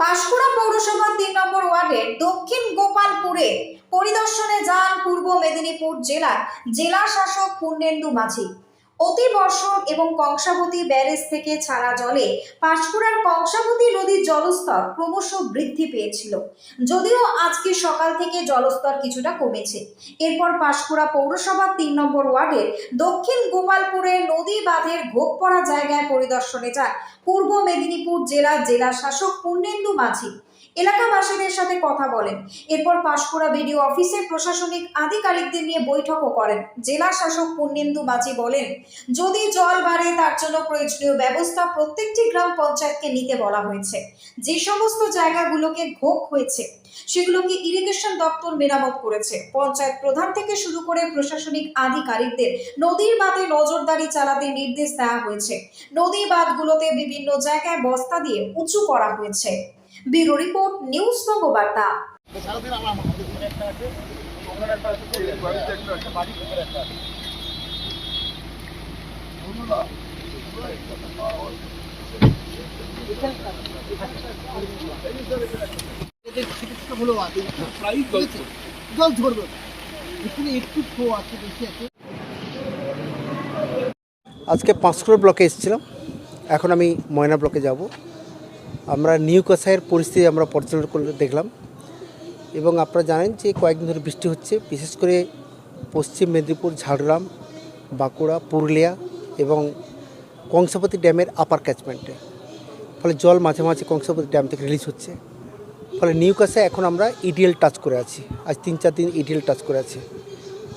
পাঁশকুড়া পৌরসভার তিন নম্বর ওয়ার্ডের দক্ষিণ গোপালপুরে পরিদর্শনে যান পূর্ব মেদিনীপুর জেলার জেলা শাসক পূর্ণেন্দু মাঝি। অতি বর্ষণ এবং কংসাবতী ব্যারেজ থেকে ছাড়া জলে পাঁশকুড়ার কংসাবতী নদীর জলস্তর ক্রমশ বৃদ্ধি পেয়েছিল। যদিও আজকে সকাল থেকে জলস্তর কিছুটা কমেছে। এরপর পাঁশকুড়া পৌরসভার তিন নম্বর ওয়ার্ডের দক্ষিণ গোপালপুরে নদী বাঁধের ঘোপ পড়া জায়গায় পরিদর্শনে যান পূর্ব মেদিনীপুর জেলার জেলা শাসক পূর্ণেন্দু মাঝি। এলাকাবাসীদের সাথে কথা বলেন। এরপর পাঁশকুড়া বিডিও অফিসে প্রশাসনিক আধিকারিকদের নিয়ে বৈঠকও করেন। জেলা শাসক পূর্ণেন্দু মাঝি বলেন, যদি জল বাড়ে, তার জন্য প্রয়োজনীয় ব্যবস্থা প্রত্যেকটি গ্রাম পঞ্চায়েতকে নিতে বলা হয়েছে। যে সমস্ত জায়গাগুলোকে ঘোক হয়েছে, সেগুলোকে ইরিগেশন দপ্তর মেরামত করেছে। পঞ্চায়েত প্রধান থেকে শুরু করে প্রশাসনিক আধিকারিকদের নদীর বাঁধে নজরদারি চালাতে নির্দেশ দেওয়া হয়েছে। নদী বাঁধগুলোতে বিভিন্ন জায়গায় বস্তা দিয়ে উঁচু করা হয়েছে। Bureau report, news Bangabarta. একটা আছে আছে আজকে পাঁচকুড়ো ব্লকে এসেছিলাম। এখন আমি ময়না ব্লকে যাব। আমরা নিউ কাছায়ের পরিস্থিতি আমরা পর্যালোচনা করে দেখলাম। এবং আপনারা জানেন যে কয়েকদিন ধরে বৃষ্টি হচ্ছে, বিশেষ করে পশ্চিম মেদিনীপুর, ঝাড়গ্রাম, বাঁকুড়া, পুরুলিয়া এবং কংসাবতী ড্যামের আপার ক্যাচমেন্টে ফলে জল মাঝে মাঝে কংসাবতী ড্যাম থেকে রিলিজ হচ্ছে। ফলে নিউ কাছায় এখন আমরা ইডিএল টাচ করে আছি। আজ তিন চার দিন ইডিএল টাচ করে আছি।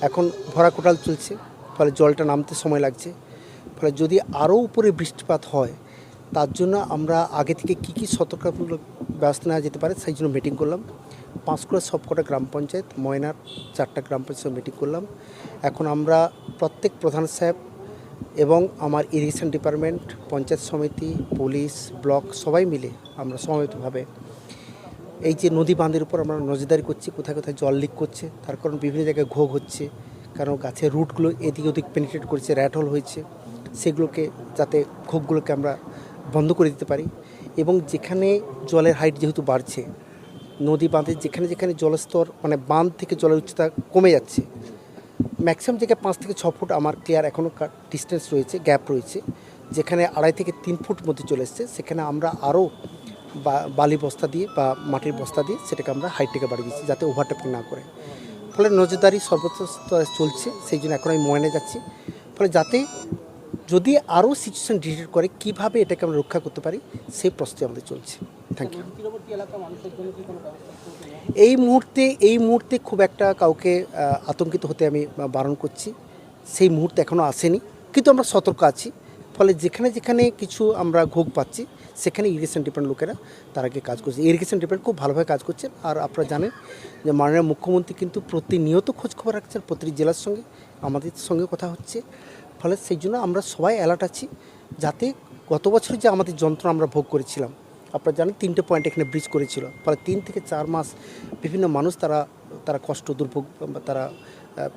এখন ভরা কোটাল চলছে। ফলে জলটা নামতে সময় লাগছে। ফলে যদি আরও উপরে বৃষ্টিপাত হয় তার জন্য আমরা আগে থেকে কী কী সতর্কতামূলক ব্যবস্থা নেওয়া যেতে পারে সেই জন্য মিটিং করলাম। পাঁশকুড়ার সবকটা গ্রাম পঞ্চায়েত, ময়নার চারটা গ্রাম পঞ্চায়েত মিটিং করলাম। এখন আমরা প্রত্যেক প্রধান সাহেব এবং আমার ইরিগেশন ডিপার্টমেন্ট পঞ্চায়েত সমিতি পুলিশ ব্লক সবাই মিলে আমরা সমবেতভাবে এই যে নদী বাঁধের উপর আমরা নজরদারি করছি, কোথায় কোথায় জল লিক করছে, তার কারণ বিভিন্ন জায়গায় ঘোগ হচ্ছে, কারণ গাছের রুটগুলো এদিক ওদিক পেনিট্রেট করছে র্যাটহোল হয়েছে, সেগুলোকে যাতে ক্ষোভগুলোকে আমরা বন্ধ করে দিতে পারি এবং যেখানে জলের হাইট যেহেতু বাড়ছে, নদী বাঁধে যেখানে যেখানে জলস্তর মানে বাঁধ থেকে জলের উচ্চতা কমে যাচ্ছে ম্যাক্সিমাম জায়গায় পাঁচ থেকে ছ ফুট আমার ক্লিয়ার এখনও ডিস্টেন্স রয়েছে গ্যাপ রয়েছে, যেখানে আড়াই থেকে তিন ফুট মধ্যে চলে এসছে, সেখানে আমরা আরও বালি বস্তা দিয়ে বা মাটির বস্তা দিয়ে সেটাকে আমরা হাইটটাকে বাড়িয়ে দিচ্ছি যাতে ওভারটেপিং না করে। ফলে নজরদারি সর্বোচ্চ স্তরে চলছে, সেই জন্য এখন আমি ময়নে যাচ্ছি। ফলে যাতে যদি আরও সিচুয়েশন ডিটেক্ট করে কীভাবে এটাকে আমরা রক্ষা করতে পারি, সেই প্রস্তুতি আমাদের চলছে। Thank you? এই মুহূর্তে এই মুহূর্তে খুব একটা কাউকে আতঙ্কিত হতে আমি বারণ করছি। সেই মুহূর্তে এখনও আসেনি, কিন্তু আমরা সতর্ক আছি। ফলে যেখানে যেখানে কিছু আমরা ঘোগ পাচ্ছি, সেখানে ইরিগেশন ডিপার্টমেন্ট লোকেরা তার আগে কাজ করছে। ইরিগেশন ডিপার্টমেন্ট খুব ভালোভাবে কাজ করছেন আর আপনারা জানেন যে মাননীয় মুখ্যমন্ত্রী কিন্তু প্রতিনিয়ত খোঁজখবর রাখছেন প্রতিটি জেলার সঙ্গে। আমাদের সঙ্গে কথা হচ্ছে। ফলে সেই জন্য আমরা সবাই অ্যালার্ট আছি যাতে গত বছর যে আমাদের যন্ত্রণা আমরা ভোগ করেছিলাম, আপনারা জানেন তিনটে পয়েন্ট এখানে ব্রিজ করেছিল। ফলে তিন থেকে চার মাস বিভিন্ন মানুষ তারা তারা কষ্ট দুর্ভোগ তারা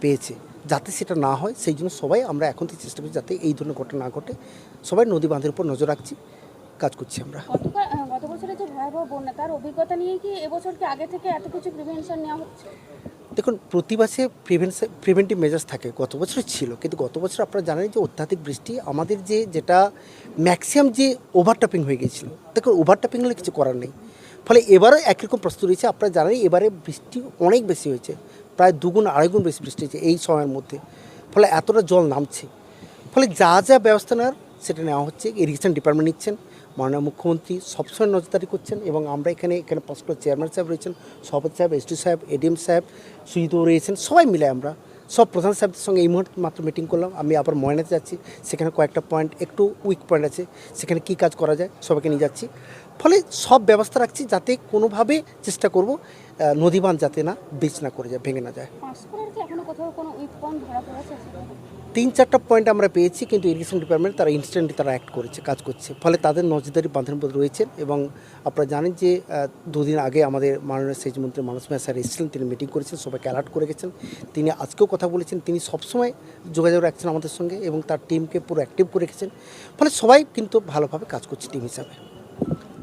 পেয়েছে। যাতে সেটা না হয়, সেই জন্য সবাই আমরা এখন থেকে চেষ্টা করছি যাতে এই ধরনের ঘটনা না ঘটে। সবাই নদী বাঁধের উপর নজর রাখছি, কাজ করছি আমরা। গত বছরের যে ভয়াবহ বন্যা, তার অভিজ্ঞতা নিয়ে কি এবছর কি আগে থেকে এত কিছু প্রিভেনশন নেওয়া হচ্ছে? দেখুন প্রতি বছরে প্রিভেন্সে প্রিভেন্টিভ মেজার্স থাকে, গত বছর ছিল। কিন্তু গত বছর আপনারা জানেন যে অত্যাধিক বৃষ্টি, আমাদের যে, যেটা ম্যাক্সিমাম যে ওভারটাপিং হয়ে গিয়েছিল, দেখুন ওভারটাপিং হলে কিছু করার নেই। ফলে এবারও একই রকম প্রস্তুত রয়েছে, আপনারা জানেন এবারে বৃষ্টি অনেক বেশি হয়েছে, প্রায় দুগুণ আড়াইগুণ বেশি বৃষ্টি হয়েছে এই সময়ের মধ্যে। ফলে এতটা জল নামছে। ফলে যা যা ব্যবস্থা নেওয়ার সেটা নেওয়া হচ্ছে। ইরিগেশন ডিপার্টমেন্ট নিচ্ছেন, মাননীয় মুখ্যমন্ত্রী সবসময় নজরদারি করছেন এবং আমরা এখানে এখানে পাঁচটা চেয়ারম্যান সাহেব রয়েছেন, সভাপতি সাহেব এসডি সাহেব এডিএম সাহেব, সুজিত রয়েছেন, সবাই মিলে আমরা, সব প্রধান সাহেবদের সঙ্গে এই মুহূর্তে মাত্র মিটিং করলাম। আমি আবার ময়নাতে যাচ্ছি, সেখানে কয়েকটা পয়েন্ট একটু উইক পয়েন্ট আছে, সেখানে কী কাজ করা যায় সবাইকে নিয়ে যাচ্ছি। ফলে সব ব্যবস্থা রাখছি যাতে কোনোভাবে চেষ্টা করব নদীবাঁধ যাতে না ব্রিজ না করে যায়, ভেঙে না যায়। তিন চারটা পয়েন্ট আমরা পেয়েছি, কিন্তু ইরিগেশন ডিপার্টমেন্ট তারা ইনস্ট্যান্টলি তারা অ্যাক্ট করেছে, কাজ করছে। ফলে তাদের নজরদারি বাঁধের মধ্যে রয়েছেন এবং আপনারা জানেন যে দুদিন আগে আমাদের মাননীয় সেচ মন্ত্রী মানস মেয়া স্যার এসেছিলেন, তিনি মিটিং করেছেন, সবাইকে অ্যালার্ট করে গেছেন। তিনি আজকেও কথা বলেছেন, তিনি সবসময় যোগাযোগ রাখছেন আমাদের সঙ্গে এবং তার টিমকে পুরো অ্যাক্টিভ করে রেখেছেন। ফলে সবাই কিন্তু ভালোভাবে কাজ করছে টিম হিসাবে।